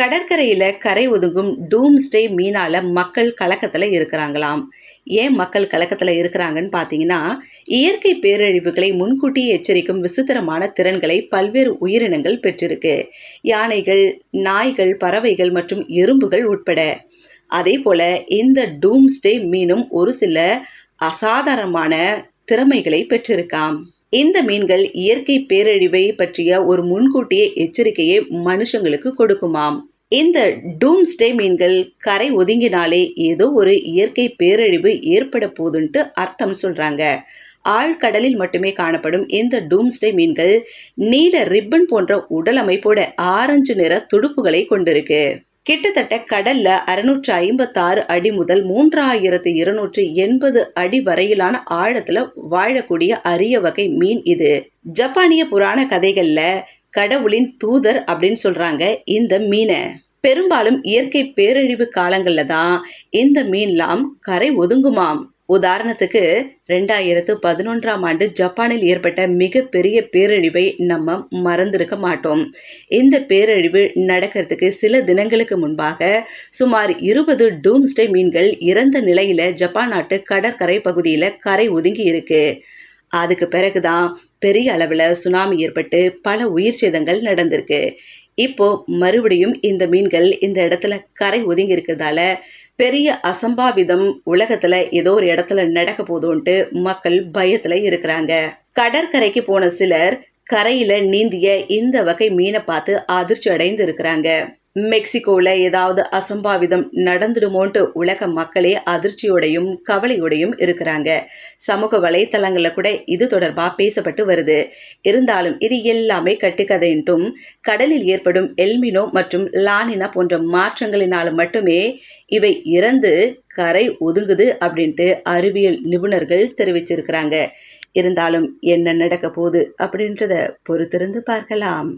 கடற்கரையில் கரை ஒதுங்கும் டூம்ஸ்டே மீனால மக்கள் கலக்கத்தில் இருக்கிறாங்களாம். ஏன் மக்கள் கலக்கத்தில் இருக்கிறாங்கன்னு பார்த்தீங்கன்னா இயற்கை பேரழிவுகளை முன்கூட்டியே எச்சரிக்கும் விசித்திரமான திறன்களை பல்வேறு உயிரினங்கள் பெற்றிருக்கு. யானைகள் நாய்கள் பறவைகள் மற்றும் எறும்புகள் உட்பட. அதே போல் இந்த டூம்ஸ்டே மீனும் ஒரு சில அசாதாரணமான திறமைகளை பெற்றிருக்காம். இந்த மீன்கள் இயற்கை பேரழிவை பற்றிய ஒரு முன்கூட்டிய எச்சரிக்கையை மனுஷங்களுக்கு கொடுக்குமாம். இந்த டூம்ஸ்டே மீன்கள் கரை ஒதுங்கினாலே ஏதோ ஒரு இயற்கை பேரழிவு ஏற்பட போதுன்ட்டு அர்த்தம் சொல்றாங்க. ஆழ்கடலில் மட்டுமே காணப்படும் இந்த டூம்ஸ்டே மீன்கள் நீல ரிப்பன் போன்ற உடல் அமைப்போட ஆரஞ்சு நிற துடுப்புகளை கொண்டிருக்கு. கிட்டத்தட்ட கடல்ல அறுநூற்று ஐம்பத்தாறு அடி முதல் மூன்றாயிரத்து இருநூற்று எண்பது அடி வரையிலான ஆழத்துல வாழக்கூடிய அரிய வகை மீன் இது. ஜப்பானிய புராண கதைகள்ல கடவுளின் தூதர் அப்படின்னு சொல்றாங்க இந்த மீனை. பெரும்பாலும் இயற்கை பேரழிவு காலங்கள்ல தான் இந்த மீன்லாம் கரை ஒதுங்குமாம். உதாரணத்துக்கு ரெண்டாயிரத்து பதினொன்றாம் ஆண்டு ஜப்பானில் ஏற்பட்ட மிகப்பெரிய பேரழிவை நம்ம மறந்திருக்க மாட்டோம். இந்த பேரழிவு நடக்கிறதுக்கு சில தினங்களுக்கு முன்பாக சுமார் இருபது டூம்ஸ்டே மீன்கள் இறந்த நிலையில ஜப்பான் நாட்டு கடற்கரை பகுதியில் கரை ஒதுங்கி இருக்கு. அதுக்கு பிறகுதான் பெரிய அளவில் சுனாமி ஏற்பட்டு பல உயிர் சேதங்கள் நடந்திருக்கு. இப்போ மறுபடியும் இந்த மீன்கள் இந்த இடத்துல கரை ஒதுங்கி இருக்கிறதால பெரிய அசம்பாவிதம் உலகத்துல ஏதோ ஒரு இடத்துல நடக்க போதும்ட்டு மக்கள் பயத்துல இருக்கிறாங்க. கடற்கரைக்கு போன சிலர் கரையில நீந்திய இந்த வகை மீனை பார்த்து அதிர்ச்சி அடைந்து இருக்கிறாங்க. மெக்சிகோவில் ஏதாவது அசம்பாவிதம் நடந்துடுமோன்ட்டு உலக மக்களே அதிர்ச்சியோடையும் கவலையோடையும் இருக்கிறாங்க. சமூக வலைத்தளங்களில் கூட இது தொடர்பாக பேசப்பட்டு வருது. இருந்தாலும் இது எல்லாமே கட்டுக்கதைன்ட்டும் கடலில் ஏற்படும் எல்மினோ மற்றும் லானினா போன்ற மாற்றங்களினால் மட்டுமே இவை இறந்து கரை ஒதுங்குது அப்படின்ட்டு அறிவியல் நிபுணர்கள் தெரிவிச்சிருக்கிறாங்க. இருந்தாலும் என்ன நடக்க போகுது அப்படின்றத பொறுத்திருந்து பார்க்கலாம்.